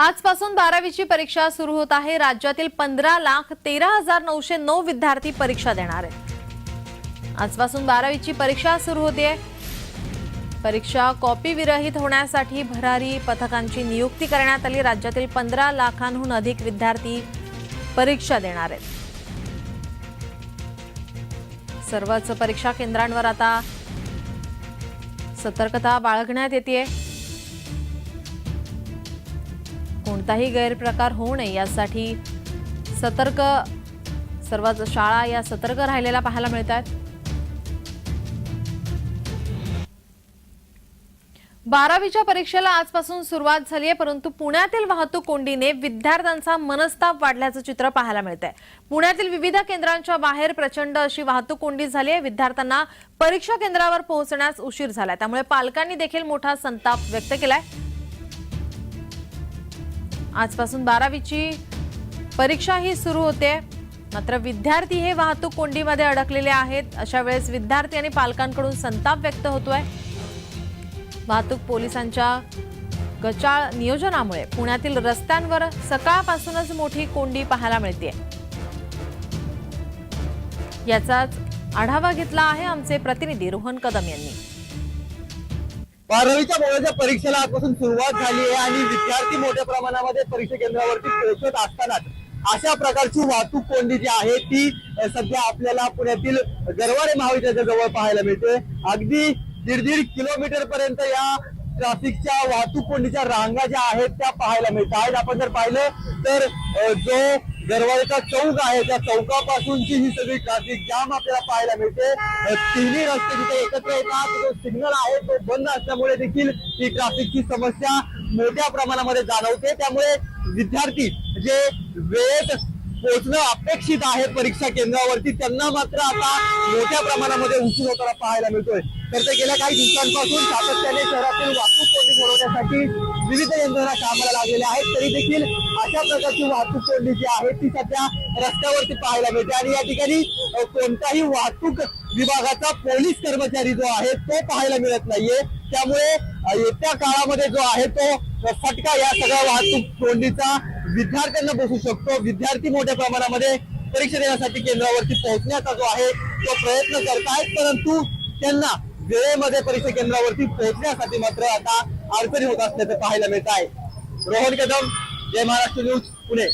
आजपासून बारावीची परीक्षा सुरू होत आहे. राज्यातील पंधरा लाख तेरा हजार नऊशे नऊ विद्यार्थी परीक्षा देणार आहेत. आजपासून बारावीची परीक्षा सुरू होते. परीक्षा कॉपी विरहित होण्यासाठी भरारी पथकांची नियुक्ती करण्यात आली. राज्यातील पंधरा लाखांहून अधिक विद्यार्थी परीक्षा देणार आहेत. सर्वच परीक्षा केंद्रांवर आता सतर्कता बाळगण्यात येते कोणताही गैरप्रकार होऊ नये यासाठी सतर्क सर्वच शाळा या सतर्क राहिलेल्या पाहायला मिळत आहेत बारावीच्या परीक्षेला आजपासून सुरुवात झाली आहे परंतु पुण्यातील वाहतूक कोंडीने विद्यार्थ्यांचा मनस्ताप वाढल्याचं चित्र पाहायला मिळत आहे पुण्यातील विविध केंद्रांच्या बाहेर प्रचंड अशी वाहतूक कोंडी झाली आहे. विद्यार्थ्यांना परीक्षा केंद्रावर पोहोचण्यास उशीर झालाय. त्यामुळे पालकांनी देखील मोठा संताप व्यक्त केलाय. आजपासून बारावीची परीक्षा ही सुरू होते. मात्र विद्यार्थी हे वाहतूक कोंडीमध्ये अडकलेले आहेत. अशा वेळेस विद्यार्थी आणि पालकांकडून संताप व्यक्त होतोय. वाहतूक पोलिसांच्या गचाळ नियोजनामुळे पुण्यातील रस्त्यांवर सकाळपासूनच मोठी कोंडी पाहायला मिळते याचाच आढावा घेतला आहे आमचे प्रतिनिधी रोहन कदम यांनी. बारावीच्या बोर्डाच्या परीक्षेला आजपासून सुरुवात झाली आहे आणि विद्यार्थी मोठ्या प्रमाणामध्ये परीक्षा केंद्रावरती पोहोचत असतानाच अशा प्रकारची वाहतूक कोंडी जी आहे ती सध्या आपल्याला पुण्यातील गरवारे महाविद्यालयाच्या जवळ पाहायला मिळते. अगदी दीड दीड किलोमीटर पर्यंत या ट्रॅफिकच्या वाहतूक कोंडीच्या रांगा ज्या आहेत त्या पाहायला मिळतात. आपण जर पाहिलं तर जो गरवारेचा चौक आहे. त्या चौकापासूनची ही सगळी ट्रॅफिक जाम आपल्याला पाहायला मिळते. तिन्ही रस्ते तिथे एकत्र येतात. जो सिग्नल आहे तो बंद असल्यामुळे देखील ही ट्राफिकची समस्या मोठ्या प्रमाणामध्ये जाणवते. त्यामुळे विद्यार्थी जे वेळेत पोहोचणं अपेक्षित आहे परीक्षा केंद्रावरती त्यांना मात्र आता मोठ्या प्रमाणामध्ये उशीर होताना पाहायला मिळतोय. तर ते गेल्या काही दिवसांपासून सातत्याने शहरातील वाहतूक कोंडी सोडवण्यासाठी विविध यंत्रणा कामाला लागलेल्या आहेत. तरी देखील अशा प्रकारची वाहतूक कोंडी जी आहे ती सध्या रस्त्यावरती पाहायला मिळते. आणि या ठिकाणी कोणताही वाहतूक विभागाचा पोलीस कर्मचारी जो आहे तो पाहायला मिळत नाहीये. त्यामुळे येत्या काळामध्ये जो आहे तो फटका या सगळ्या वाहतूक कोंडीचा विद्यार्थ्यांना बसू शकतो. विद्यार्थी मोठ्या प्रमाणामध्ये परीक्षा देण्यासाठी केंद्रावरती पोहोचण्याचा जो आहे तो प्रयत्न करतायत. परंतु त्यांना वेळेमध्ये परीक्षा केंद्रावरती पोहोचण्यासाठी मात्र आता अडचणी होत असल्याचं पाहायला मिळत आहे. रोहन कदम जय महाराष्ट्र न्यूज पुणे.